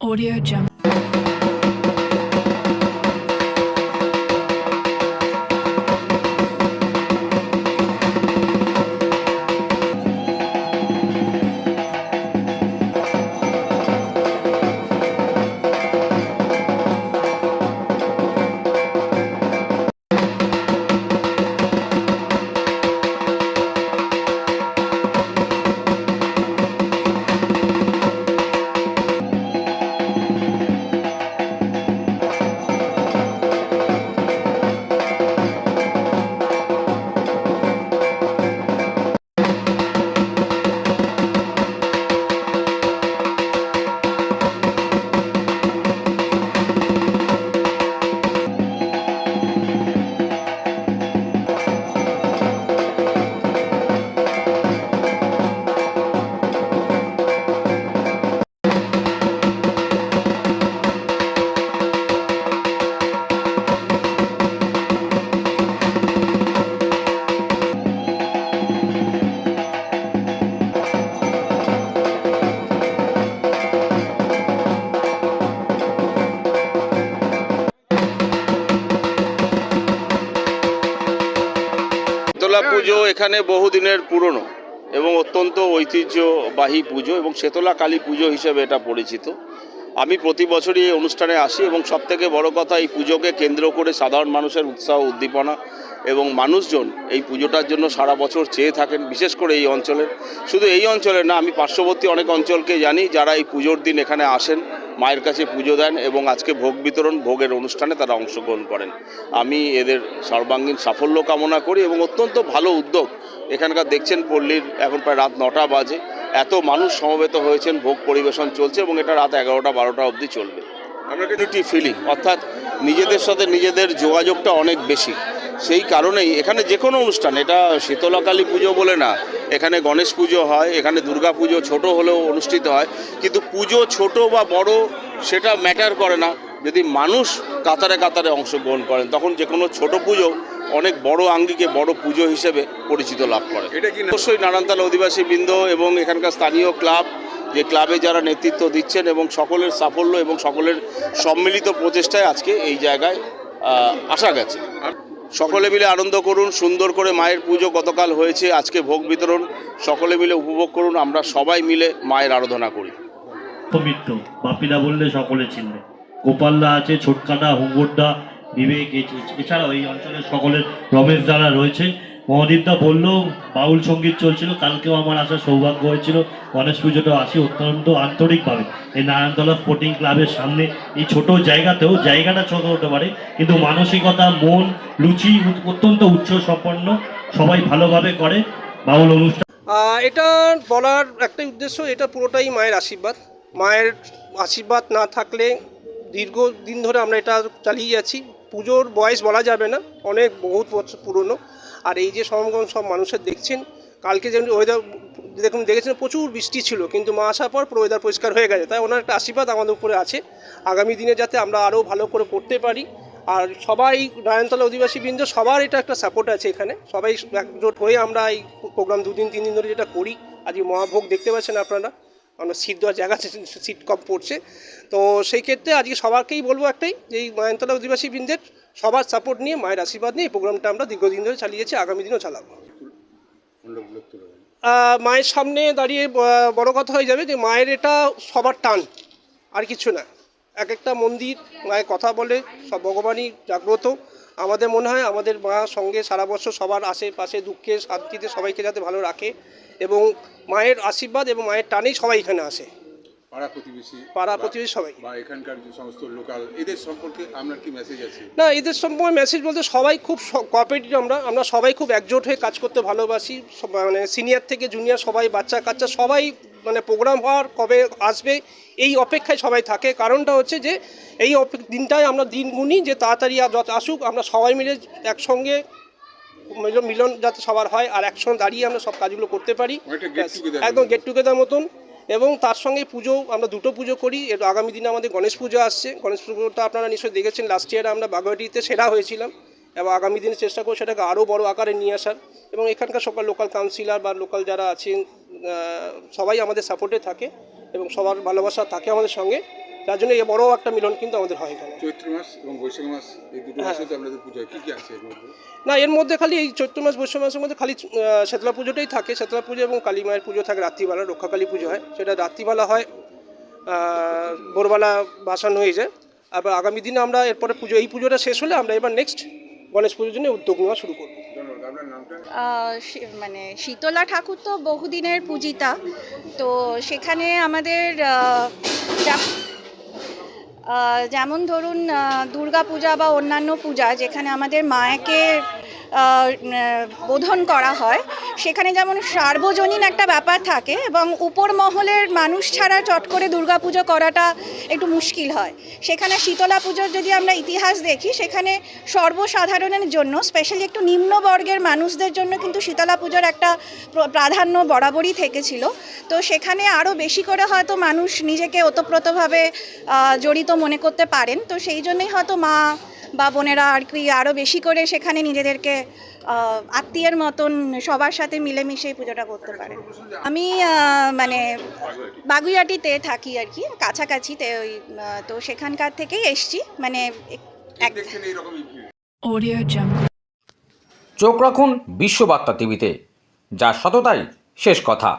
Audio Jump. Shitala পুজো এখানে বহুদিনের পুরনো এবং অত্যন্ত ঐতিহ্যবাহী পুজো এবং শেতলা কালী পুজো হিসেবে এটা পরিচিত। আমি প্রতি বছরই এই অনুষ্ঠানে আসি এবং সবথেকে বড় কথা এই পুজোকে কেন্দ্র করে সাধারণ মানুষের উৎসাহ উদ্দীপনা এবং মানুষজন এই পুজোটার জন্য সারা বছর চেয়ে থাকেন, বিশেষ করে এই অঞ্চলের শুধু এই অঞ্চলে না, আমি পার্শ্ববর্তী অনেক অঞ্চলকে জানি যারা এই পুজোর দিন এখানে আসেন, মায়ের কাছে পুজো দেন এবং আজকে ভোগ বিতরণ, ভোগের অনুষ্ঠানে তারা অংশগ্রহণ করেন। আমি এদের সর্বাঙ্গীন সাফল্য কামনা করি এবং অত্যন্ত ভালো উদ্যোগ এখানকার দেখছেন পল্লীর এখন প্রায় রাত নটা বাজে। এত মানুষ সমবেত হয়েছেন, ভোগ পরিবেশন চলছে এবং এটা রাত এগারোটা বারোটা অবধি চলবে। আমরা ফিলিং অর্থাৎ নিজেদের সাথে নিজেদের যোগাযোগটা অনেক বেশি। সেই কারণেই এখানে যে কোনো অনুষ্ঠান এটা শীতলাকালী পুজো বলে না এখানে গণেশ পুজো হয় এখানে দুর্গা পুজো ছোট হলেও অনুষ্ঠিত হয় কিন্তু পুজো ছোট বা বড় সেটা ম্যাটার করে না। যদি মানুষ কাতারে কাতারে অংশগ্রহণ করেন তখন যে কোনো ছোট পুজো অনেক বড় আঙ্গিকে বড় পুজো হিসেবে পরিচিত লাভ করে। এটা কি অবশ্যই নানানতাল অধিবাসী বৃন্দ এবং এখানকার স্থানীয় ক্লাব যে ক্লাবে যারা নেতৃত্ব দিচ্ছেন এবং সকলের সাফল্য এবং সকলের সম্মিলিত প্রচেষ্টায় আজকে এই জায়গায় আসা গেছে। সকলে মিলে আনন্দ করুন, সুন্দর করে মায়ের পুজো গতকাল হয়েছে, আজকে ভোগ বিতরণ। সকলে মিলে উপভোগ করুন, আমরা সবাই মিলে মায়ের আরাধনা করি। পবিত্র বাপিদা বললে সকলে চিনবে। গোপালদা আছে, ছোটকাটা, হুঙ্গরদা, বিবেক এছাড়াও এই অঞ্চলের সকলের রমেশ দ্বারা রয়েছে মহাদীপদা বলল, বাউল সংগীত চলছিল, কালকেও আমার আসার সৌভাগ্য হয়েছিল। গণেশ পুজোটা আসি অত্যন্ত আন্তরিকভাবে। এই নারায়ণতলা স্পোর্টিং ক্লাবের সামনে, এই ছোট জায়গাতেও, জায়গাটা ছোট হতে পারে, কিন্তু মানসিকতা, মন লুচি অত্যন্ত উচ্চ সম্পন্ন, সবাই ভালোভাবে করে বাউল অনুষ্ঠান। এটা বলার একটাই উদ্দেশ্য, এটা পুরোটাই মায়ের আশীর্বাদ। মায়ের আশীর্বাদ না থাকলে দীর্ঘদিন ধরে আমরা এটা চালিয়ে যাচ্ছি। পুজোর বয়স বলা যাবে না, অনেক বহুত বছর পুরনো। আর এই যে সমাগম সব মানুষের দেখছেন, কালকে যেমন ওয়েদার দেখুন, দেখেছেন প্রচুর বৃষ্টি ছিল, কিন্তু মা আসার পর পুরো ওয়েদার পরিষ্কার হয়ে গেছে। তাই ওনার একটা আশীর্বাদ আমাদের উপরে আছে। আগামী দিনে যাতে আমরা আরও ভালো করে করতে পারি। আর সবাই, নয়নতলা অধিবাসী বৃন্দ সবার এটা একটা সাপোর্ট আছে এখানে। সবাই একজোট হয়ে আমরা এই প্রোগ্রাম দুদিন তিন দিন ধরে যেটা করি, আজকে মহাভোগ দেখতে পাচ্ছেন আপনারা। আমরা সিট দেওয়ার জায়গা সিট কম পড়ছে। তো সেই ক্ষেত্রে আজকে সবারকেই বলব একটাই, যে এই নারায়ণতলা অধিবাসী বৃন্দের সবার সাপোর্ট নিয়ে, মায়ের আশীর্বাদ নিয়ে এই প্রোগ্রামটা আমরা দীর্ঘদিন ধরে চালিয়েছি, আগামী দিনও চালাবো। মায়ের সামনে দাঁড়িয়ে বড় কথা হয়ে যাবে যে মায়ের এটা সবার টান, আর কিছু না। এক একটা মন্দির, মায়ের কথা বলে, সব ভগবানই জাগ্রত। আমাদের মনে হয় আমাদের মা সঙ্গে সারা বছর সবার আশেপাশে দুঃখে শান্তিতে সবাইকে যাতে ভালো রাখে এবং মায়ের আশীর্বাদ এবং মায়ের টানেই সবাই এখানে আসে। পাড়া প্রতিবেশী পাড়া প্রতিবেশী সবাই। বা এখানকার যে সমস্ত লোকাল এদের সম্পর্কে আপনার কি মেসেজ আছে? না এদের সম্পর্কে মেসেজ বলতে সবাই খুব কোঅপারেটিভ আমরা আমরা সবাই খুব একজোট হয়ে কাজ করতে ভালোবাসি। মানে সিনিয়র থেকে জুনিয়র সবাই বাচ্চা কাচ্চা সবাই মানে প্রোগ্রাম হওয়ার কবে আসবে এই অপেক্ষায় সবাই থাকে। কারণটা হচ্ছে যে এই দিনটায় আমরা দিন গুনি যে তাড়াতাড়ি আর যত আসুক আমরা সবাই মিলে একসঙ্গে মিলন যাতে সবার হয় আর একসঙ্গে দাঁড়িয়ে আমরা সব কাজগুলো করতে পারি। একদম। গেট টুগেদার মতন। এবং তার সঙ্গে পুজো আমরা দুটো পুজো করি। আগামী দিনে আমাদের গণেশ পুজো আসছে। গণেশ পুজোটা আপনারা নিশ্চয়ই দেখেছেন। লাস্ট ইয়ারে আমরা বাগুয়াটিতে সেরা হয়েছিলাম। এবং আগামী দিনে চেষ্টা করব সেটাকে আরও বড় আকারে নিয়ে আসার। এবং এখানকার সকল লোকাল কাউন্সিলর বা লোকাল যারা আছেন সবাই আমাদের সাপোর্টে থাকে এবং সবার ভালোবাসা থাকে আমাদের সঙ্গে। তার জন্য এ বড় একটা মিলন কিন্তু আমাদের হয় এখানে। চৈত্র মাস এবং বৈশাখ মাস এই দুটো হ্যাঁ। মাসে তো আপনাদের পুজো কি কি আছে না এর মধ্যে খালি এই চৈত্র মাস বৈশ্ব মাসের মধ্যে খালি শীতলা পুজোটাই থাকে। শীতলা পুজো এবং কালী মায়ের পুজো থাকে রাত্রিবেলা রক্ষাকালী পুজো হয়। সেটা রাত্রিবেলা হয় ভোরবেলা বাসান হয়ে যায়। আবার আগামী দিনে আমরা এরপরে পুজো এই পুজোটা শেষ হলে আমরা এবার নেক্সট গণেশ পুজোর জন্য উদ্যোগ নেওয়া শুরু করব। মানে শীতলা ঠাকুর তো বহুদিনের পূজিতা তো সেখানে আমাদের যা- যেমন ধরুন দুর্গা পূজা বা অন্যান্য পূজা যেখানে আমাদের মায়াকে বোধন করা হয় সেখানে যেমন সার্বজনীন একটা ব্যাপার থাকে এবং উপর মহলের মানুষ ছাড়া চট করে দুর্গা পুজো করাটা একটু মুশকিল হয়। সেখানে শীতলা পুজোর যদি আমরা ইতিহাস দেখি, সেখানে সর্বসাধারণের জন্য স্পেশালি একটু নিম্নবর্গের মানুষদের জন্য কিন্তু শীতলা পুজোর একটা প্র- প্রাধান্য বরাবরই থেকেছিল। তো সেখানে আরও বেশি করে হয়তো মানুষ নিজেকে ওতপ্রোতভাবে জড়িত মনে করতে পারেন। তো সেই জন্যই হয়তো মা বা বোনেরা আর কি আরও বেশি করে সেখানে নিজেদেরকে আত্মীয়ের মতন সবার সাথে মিলেমিশে পুজোটা করতে পারে। আমি মানে বাগুইয়াটিতে থাকি আর কি কাছাকাছিতে ওই তো সেখানকার থেকেই এসছি মানে. চোখ রাখুন বিশ্ববার্তা টিভিতে যা সততাই শেষ কথা।